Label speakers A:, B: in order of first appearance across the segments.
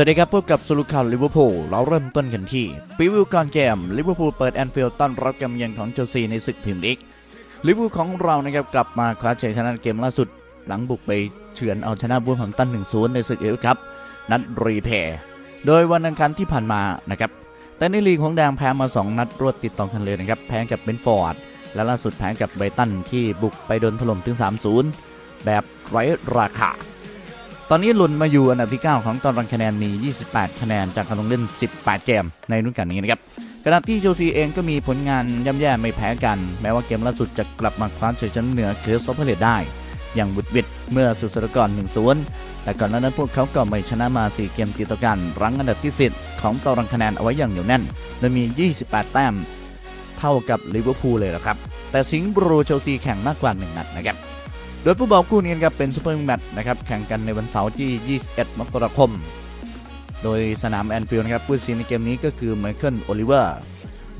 A: วัสดีครับพบกับสรุปข่าวลิเวอร์พูลเราเริ่มต้นกันที่ปีวิวก่อนเกมลิเวอร์พูลเปิดแอนฟิลด์ต้อนรับกำเยือนของเชลซีในศึกพรีเมียร์ลีกลิเวอร์พูลของเรานะครับกลับมาคว้าชัยชนะเกมล่าสุด หลังบุกไปเฉือนเอาชนะบูฟแฮมป์ตัน1-0ในศึกเอฟครับนัดรีเพย์โดยวันอังคารที่ผ่านมานะครับแต่ในลีกของแดงแพ้มา 2 นัดรวดติดต่อกันเลยนะครับแพ้กับเบนฟอร์ดและล่าสุดแพ้กับไบรตันที่บุกไปโดนถล่มถึง 3-0 แบบไร้ราคา ตอนนี้หลุนมาอยู่อันดับที่ 9 ของตารางคะแนนมี 28 คะแนนจากการลงเล่น 18 เกมในรุ่นการนี้นะครับขณะที่เชลซีเองก็มีผลงานย่ำแย่ไม่แพ้กัน แม้ว่าเกมล่าสุดจะกลับมาคว้าชัยชนะเหนือเคสโซเพเลตได้ อย่างบุดวิดเมื่อสุดสัปดาห์ก่อน1-0 แต่ก่อนหน้านั้นพวกเขาก็ไม่ชนะมา 4 เกมติดต่อกันรั้งอันดับที่ 10 ของตารางคะแนนเอาไว้อย่างเหนียวแน่นโดยมี 28 แต้มเท่ากับลิเวอร์พูลเลยละครับแต่สิงห์บรูเชลซีแข่งมากกว่า 1 นัดนะครับ โดยฟุตบอลคู่นี้นครับเป็นซูเปอร์แมตช์นะครับแข่งกันในวันเสาร์ที่ 21 มกราคม โดยสนามแอนฟิลด์นะครับผู้ตัดสินในเกมนี้ก็คือไมเคิลโอลิเวอร์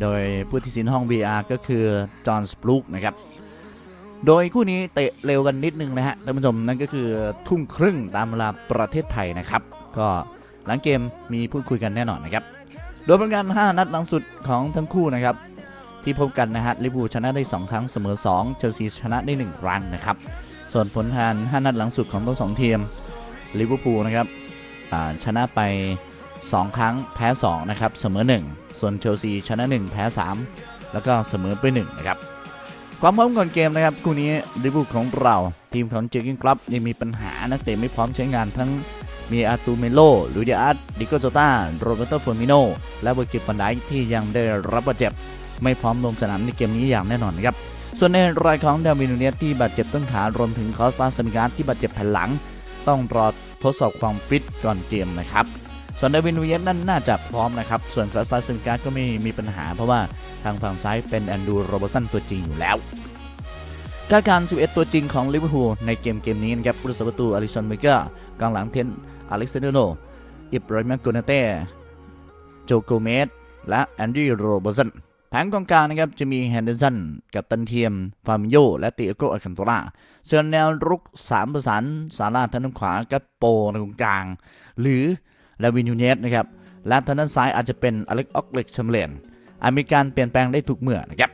A: โดยผู้ตัดสินห้อง VR ก็คือจอห์นสปลูกนะครับโดยคู่นี้เตะเร็วกันนิดนึงนะฮะท่านผู้ชมนั่นก็คือทุ่มครึ่งตามเวลาประเทศไทยนะครับ ก็หลังเกมมีพูดคุยกันแน่นอนนะครับ โดยผลงาน5นัดหลังสุดของทั้งคู่นะครับ ที่พบกันนะฮะลิเวอร์พูชนะได้ 2 ครั้งเสมอ 2 เชลซีชนะได้ 1 ครั้งนะครับ ส่วนผลงาน 5 นัดหลังสุดของทั้งสองทีมลิเวอร์พูลนะครับชนะไป 2 ครั้งแพ้ 2 นะครับ เสมอ 1 ส่วนเชลซีชนะ 1 แพ้ 3 แล้วก็เสมอไป 1 นะครับ ความพร้อมก่อนเกมนะครับคู่นี้ลิเวอร์พูลของเรา ทีมของเจอร์กินคลับยังมีปัญหานักเตะไม่พร้อมใช้งานทั้งมีอาตูเมโลลูดิอาร์ดิโกโจตาโรเบโตฟอร์มิโน และเบอร์กิปันไดที่ยังได้รับบาดเจ็บ ไม่พร้อมลงสนามในเกมนี้อย่างแน่นอนนะครับ ส่วนในรายของเดวินเนียที่บาดเจ็บต้นขารวมถึงคอสตาสมิการที่บาดเจ็บแผ่นหลัง ต้องรอทดสอบความฟิตก่อนเกมนะครับส่วนเดวินเนียสนั่นน่าจะพร้อมนะครับ ส่วนคอสตาสมิการก็ไม่มีปัญหาเพราะว่าทางฝั่งซ้ายเป็นแอนดูโรเบร์สันตัวจริงอยู่แล้วการการ11 ตัวจริงของลิเวอร์พูลในเกมเกมนี้นะครับผู้รักษาประตูอลิสันเมเกอร์กองหลังเทนอเล็กซานเดโนอิบราฮิมโกนาเต้โจโกเมสและแอนดี้โรเบร์สัน แผงกองกลางนะครับจะมีแฮนเดอร์สันกับตันเทียม ฟาร์มิโย และติเอโกอาคันโตราส่วนแนวรุก 3 ประสานซาราทางด้านขวากับโปในตรงกลาง หรือลาวินยูเนสนะครับ และทางด้านซ้ายอาจจะเป็นอเล็กออกเล็กชัมเลนอาจมีการเปลี่ยนแปลงได้ทุกเมื่อนะครับ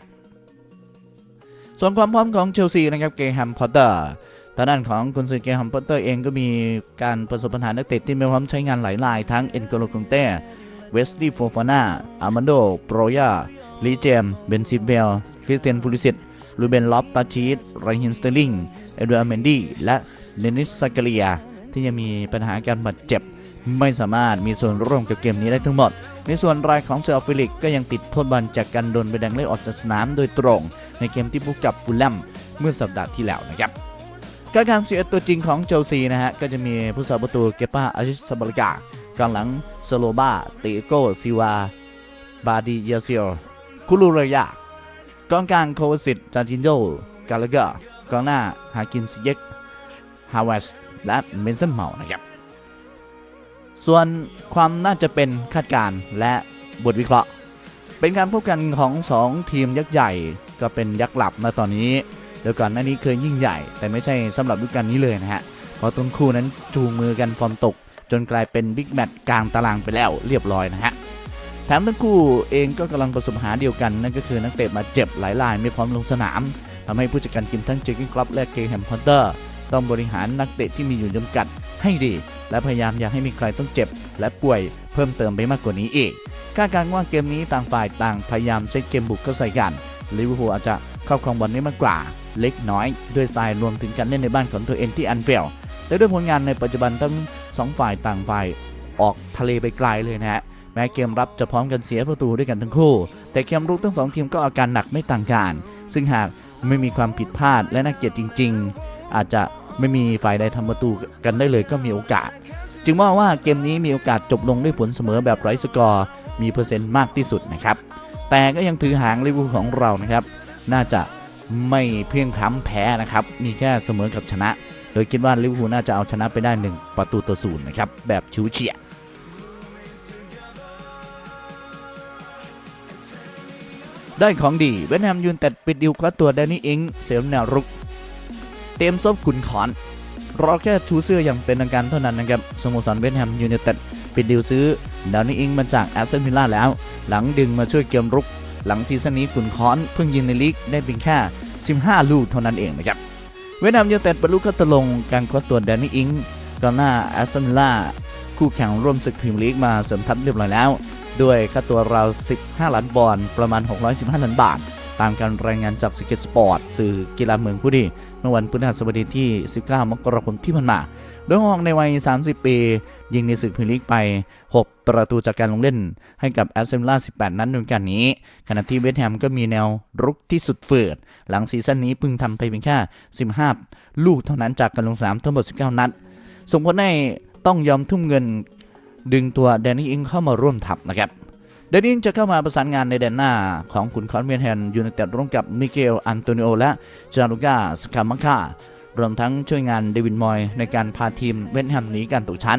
A: ส่วนความพร้อมของเชลซีนะครับเกแฮมพอตเตอร์ทางด้านของคุณซือเกแฮมพอตเตอร์เองก็มีการประสบปัญหานักเตะที่ไม่พร้อมใช้งานหลายรายทั้งเอ็นโกโลกงเต้เวสลีย์โฟฟาน่าอามันโดโปรยา ลีเจม เบนซิเบล คริสเตียนพูลิสิตลูเบนลอฟตาชีสไรฮิมสเตอร์ลิง เอ็ดวาร์เมนดี้ และเดนิสซากเลีย ที่ยังมีปัญหาการบาดเจ็บ ไม่สามารถมีส่วนร่วมกับเกมนี้ได้ทั้งหมด ในส่วนรายของเซอร์ฟิลิกก็ยังติดโทษบอลจากการโดนใบแดงไล่ออกจากสนามโดยตรง ในเกมที่พบกับฟูลแลมเมื่อสัปดาห์ที่แล้วนะครับการการเสียตัวจริงของเชลซีนะฮะ ก็จะมีผู้สาประตูเกปาอาชิสบาลิกากองหลัง สโลบาเตโกซิวา บาดิเยเซีย คุลูเรยากองกลางโควสิตจาจินโดกาลเกอร์กองหน้าฮากินซิเยกฮาวเวสและเมนสันเมานะครับ ส่วนความน่าจะเป็นคาดการณ์และบทวิเคราะห์ เป็นการพบกันของ 2 ทีมยักษ์ใหญ่ก็เป็นยักษ์หลับมาตอนนี้เดี๋ยวก่อนหน้านี้เคยยิ่งใหญ่ แต่ไม่ใช่สำหรับฤดูกาลนี้เลยนะฮะเพราะต้นคู่นั้นจูงมือกันฟอร์มตก จนกลายเป็นบิ๊กแมตช์กลางตารางไปแล้วเรียบร้อยนะฮะ แถมทั้งคู่เองก็กำลังประสบปัญหาเดียวกัน นั่นก็คือนักเตะมาเจ็บหลายรายไม่พร้อมลงสนามทำให้ผู้จัดการทีมทั้งเจอร์กินคลับและเกแฮมพอตเตอร์ต้องบริหารนักเตะที่มีอยู่จำกัดให้ดี และพยายามอย่าให้มีใครต้องเจ็บ และป่วยเพิ่มเติมไปมากกว่านี้อีกคาดการณ์ว่าเกมนี้ต่างฝ่ายต่างพยายามเซตเกมบุกเข้าใส่กันลิเวอร์พูลอาจจะครอบครองบอลได้มากกว่าเล็กน้อย ด้วยสไตล์รวมถึงการเล่นในบ้านของตัวเองที่อันเฟลแต่ด้วยผลงานในปัจจุบันทั้งสองฝ่ายต่างฝ่ายออกทะเลไปไกลเลยนะฮะ แม้เกมรับจะพร้อมกันเสียประตูด้วยกันทั้งคู่ แต่เกมรุกทั้งสองทีมก็อาการหนักไม่ต่างกัน ซึ่งหากไม่มีความผิดพลาดและน่าเกลียดจริง ๆ อาจจะไม่มีฝ่ายใดทำประตูกันได้เลยก็มีโอกาส จึงว่าว่าเกมนี้มีโอกาสจบลงด้วยผลเสมอแบบไร้สกอร์ มีเปอร์เซ็นต์มากที่สุดนะครับ แต่ก็ยังถือหางลิเวอร์พูลของเรานะครับ น่าจะไม่เพียงพ้ำแพ้นะครับ มีแค่เสมอกับชนะ โดยคิดว่าลิเวอร์พูลน่าจะเอาชนะไปได้ 1 ประตูต่อศูนย์นะครับ แบบชิวเฉียด ได้ของดีเวสต์แฮมยูนเต็ดปิดดิวคว้าตัวแดนนี่อิงเสริมแนวรุก เตรียมซบขุนขอนรอแค่ชูเสื้ออย่างเป็นทางการเท่านั้นนะครับสโมสรเวสต์แฮมยูนเต็ดปิดดีลซื้อดาวนี่อิงมาจากแอสตันวิลล่าแล้ว หลังดึงมาช่วยเกมรุก หลังซีซั่นนี้ขุนค้อนเพิ่งยิงในลีกได้เพียงแค่ 15 ลูกเท่านั้นเองนะครับเวียดนามยูนเต็ดบรรลุข้อตกลงการคว้าตัวแดนนี่อิงกองหน้าแอสตันวิลล่าคู่แข่งร่วมศึกพรีเมียร์ลีกมาเสริมทัพเรียบร้อยแล้ว ด้วยค่าตัวราว 15 ล้านบอลประมาณ 615 ล้านบาท ตามการรายงานจากสก็ตสปอร์ตสื่อกีฬาเมืองผู้ดี เมื่อวันพฤหัสบดีที่ 19 มกราคมที่ผ่านมา โดยฮองในวัย 30 ปี ยิงในศึกพรีเมียร์ลีกไป 6 ประตูจากการลงเล่นให้กับแอสตันวิล่า 18 นัดในกาลนี้ ขณะที่เวสต์แฮมก็มีแนวรุกที่สุดเฟืดหลังซีซั่นนี้เพิ่งทำไปเพียงแค่ 15 ลูกเท่านั้นจากการลงสนามทั้งหมด 19 นัดส่งผลให้ต้องยอมทุ่มเงิน ดึงตัวแดนนี่อิงเข้ามาร่วมทัพนะครับแดนนี่อิงจะเข้ามาประสานงานในแดนหน้าของขุนคอนเวียนแฮนยูไนเต็ดร่วมกับมิเกลอันโตนิโอและจารุก้าสคามังคารวมทั้งช่วยงานเดวินมอยในการพาทีมเวสต์แฮมหนีการตกชั้น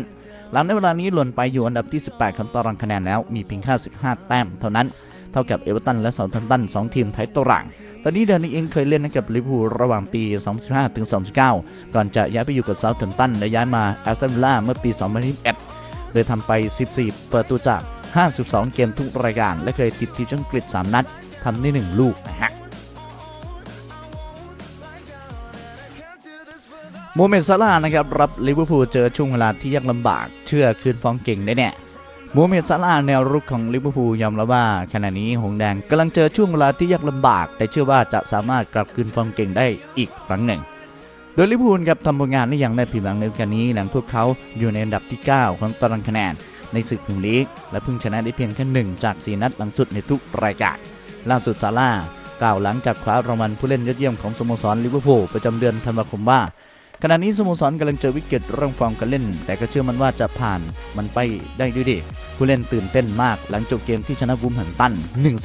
A: หลังในเวลานี้หล่นไปอยู่อันดับที่ 18ของตารางคะแนนแล้วมีเพียงแค่15 แต้มเท่านั้น เท่ากับเอเวอร์ตันและเซาท์แฮมป์ตันสองทีมไท้ายตาราง ตอนนี้เดนนี่เองเคยเล่นกับลิเวอร์พูลระหว่างปี 2015 ถึง 2019 ก่อนจะย้ายไปอยู่กับเซาท์แฮมป์ตันและย้ายมาแอสตันวิลล่าเมื่อปี 2021 โดยทำไป 14เปิดตัวจาก 52 เกมทุกรายการ และเคยติดทีมชาติอังกฤษ 3 นัดทำได้ 1 ลูกนะฮะโมเมนต์ซาลานะครับ รับลิเวอร์พูลเจอช่วงเวลาที่ยากลำบาก เชื่อคืนฟอร์มเก่งได้แน่โมเมนต์ซาลาแนวรุกของลิเวอร์พูลยอมรับว่าขณะนี้หงส์แดงกำลังเจอช่วงเวลาที่ยากลำบาก แต่เชื่อว่าจะสามารถกลับคืนฟอร์มเก่งได้อีกครั้งหนึ่ง โดยลิพูลครับทำผลงานได้อย่างน่าผิดหวังในฤดูกาลนี้หลังพวกเขาอยู่ในอันดับที่ 9 ของตารางคะแนนในศึกพรีเมียร์ลีก และเพิ่งชนะได้เพียงแค่หนึ่งจาก 4 นัดหลังสุดในทุกรายการล่าสุดซาร่ากล่าวหลังจากคว้ารางวัลผู้เล่นยอดเยี่ยมของสโมสรลิเวอร์พูลประจำเดือนธันวาคมว่า ขณะนี้สโมสรกำลังเจอวิกฤตเรื่องฟอร์มการเล่น แต่ก็เชื่อมันว่าจะผ่านมันไปได้ด้วยดีผู้เล่นตื่นเต้นมากหลังจบเกมที่ชนะวูมหันตัน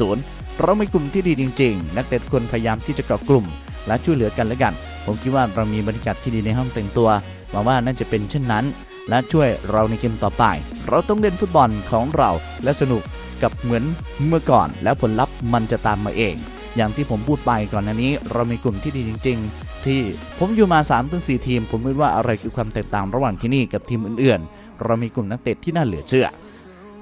A: 1-0 เรามีกลุ่มที่ดีจริง ๆ นักเตะทุกคนพยายามที่จะเกาะกลุ่ม และช่วยเหลือกันและกัน ผมคิดว่าเรามีบรรยากาศที่ดีในห้องแต่งตัวหวังว่าน่าจะเป็นเช่นนั้น และช่วยเราในเกมต่อไป เราต้องเล่นฟุตบอลของเราและสนุกกับเหมือนเมื่อก่อน แล้วผลลัพธ์มันจะตามมาเอง อย่างที่ผมพูดไปก่อนหน้านี้ เรามีกลุ่มที่ดีจริง ๆ ที่ผมอยู่มา3-4ถึงทีม ผมคิดว่าอะไรคือความแตกต่างระหว่างที่นี่กับทีมอื่นๆ เรามีกลุ่มนักเตะที่น่าเหลือเชื่อ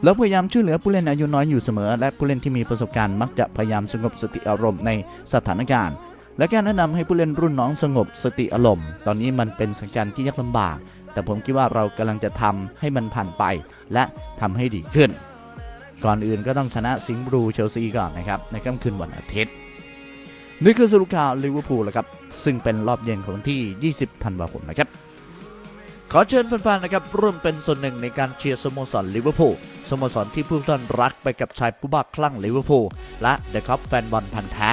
A: แล้วพยายามช่วยเหลือผู้เล่นอายุน้อยอยู่เสมอ และผู้เล่นที่มีประสบการณ์มักจะพยายามสงบสติอารมณ์ในสถานการณ์ และการแนะนำให้ผู้เล่นรุ่นน้องสงบสติอารมณ์ ตอนนี้มันเป็นสถานการณ์ที่ยากลำบาก แต่ผมคิดว่าเรากำลังจะทำให้มันผ่านไป และทำให้ดีขึ้น ก่อนอื่นก็ต้องชนะสิงห์บลูเชลซีก่อนนะครับในค่ำคืนวันอาทิตย์นี่คือสรุปข่าวลิเวอร์พูลแล้วครับซึ่งเป็นรอบเย็นของวันที่ 20 ธันวาคมนะครับขอเชิญแฟนๆนะครับร่วมเป็นส่วนหนึ่งในการเชียร์สโมสรลิเวอร์พูลสโมสรที่ผู้ท่านรักไปกับชายผู้บ้าคลั่งลิเวอร์พูลและเดอะคัพแฟนบอลพันธ์แท้